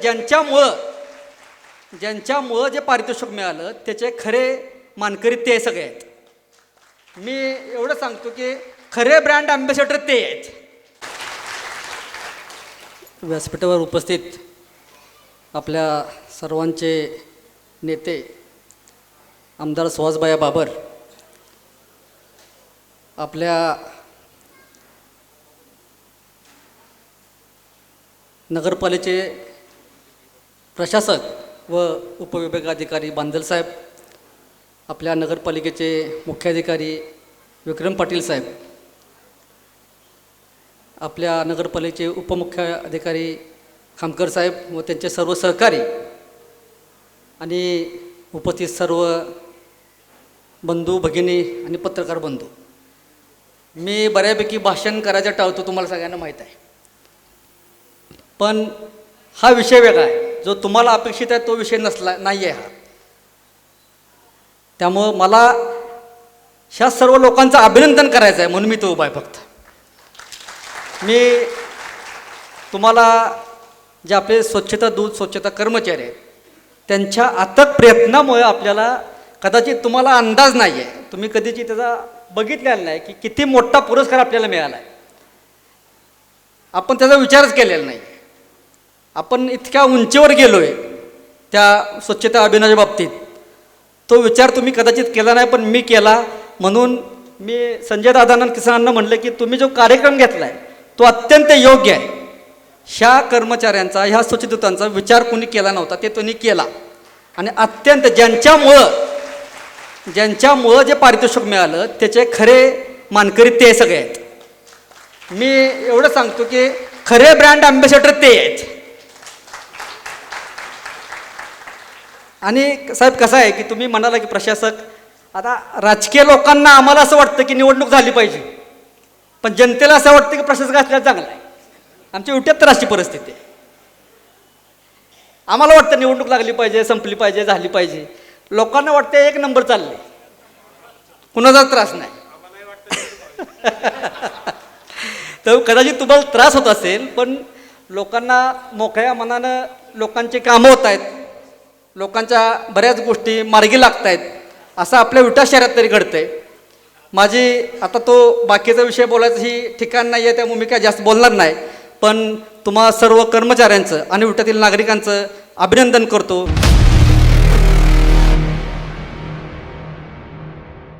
ज्यांच्यामुळं ज्यांच्यामुळं जे पारितोषिक मिळालं त्याचे खरे मानकरी ते सगळे आहेत. मी एवढं सांगतो की खरे ब्रँड अँबॅसेडर ते आहेत. व्यासपीठावर उपस्थित आपल्या सर्वांचे नेते आमदार सुहासबाया बाबर आपल्या नगरपालिकेचे प्रशासक व उपविभागाधिकारी बांदल साहेब आपल्या नगरपालिकेचे मुख्याधिकारी विक्रम पाटील साहेब आपल्या नगरपालिकेचे उपमुख्याधिकारी खामकर साहेब व त्यांचे सर्व सहकारी आणि उपस्थित सर्व बंधू भगिनी आणि पत्रकार बंधू. मी बऱ्यापैकी भाषण करायचं टाळतो तुम्हाला सगळ्यांना माहीत आहे. पण हा विषय वेगळा आहे. जो तुम्हाला अपेक्षित आहे तो विषय नसला नाही आहे हा. त्यामुळं मला ह्या सर्व लोकांचं अभिनंदन करायचं आहे म्हणून मी तो उभा आहे फक्त. मी तुम्हाला जे आपले स्वच्छता दूत स्वच्छता कर्मचारी आहेत त्यांच्या अथक प्रयत्नामुळे आपल्याला कदाचित तुम्हाला अंदाज नाही आहे तुम्ही कधीची त्याचा बघितलेला नाही की किती मोठा पुरस्कार आपल्याला मिळाला आहे आपण त्याचा विचारच केलेला नाही. आपण इतक्या उंचीवर गेलो आहे त्या स्वच्छता अभियानाच्या बाबतीत. तो विचार तुम्ही कदाचित केला नाही पण मी केला. म्हणून मी संजय दादांना किसानांना म्हणलं की तुम्ही जो कार्यक्रम घेतला आहे तो अत्यंत योग्य आहे. ह्या कर्मचाऱ्यांचा ह्या स्वच्छदूतांचा विचार कोणी केला नव्हता ते त्यांनी केला. आणि अत्यंत ज्यांच्यामुळं ज्यांच्यामुळं जे पारितोषिक मिळालं त्याचे खरे मानकरी ते सगळे आहेत. मी एवढं सांगतो की खरे ब्रँड अँबॅसेडर ते आहेत. आणि साहेब कसं आहे की तुम्ही म्हणाला की प्रशासक आता राजकीय लोकांना आम्हाला असं वाटतं की निवडणूक झाली पाहिजे. पण जनतेला असं वाटतं की प्रशासक असल्याला चांगला आहे. आमच्या उठ्यात तर अशी परिस्थिती आहे. आम्हाला वाटतं निवडणूक लागली पाहिजे संपली पाहिजे झाली पाहिजे. लोकांना वाटतं एक नंबर चालले कुणाचा त्रास नाही. तर कदाचित तुम्हाला त्रास होत असेल पण लोकांना मोकळ्या मनानं लोकांची कामं होत आहेत. लोकांच्या बऱ्याच गोष्टी मार्गी लागत आहेत असं आपल्या विटा शहरात तरी घडतंय. माझी आता तो बाकीचा विषय बोलायचं ही ठिकाण नाही आहे त्यामुळे मी काय जास्त बोलणार नाही. पण तुम्हा सर्व कर्मचाऱ्यांचं आणि विटातील नागरिकांचं अभिनंदन करतो.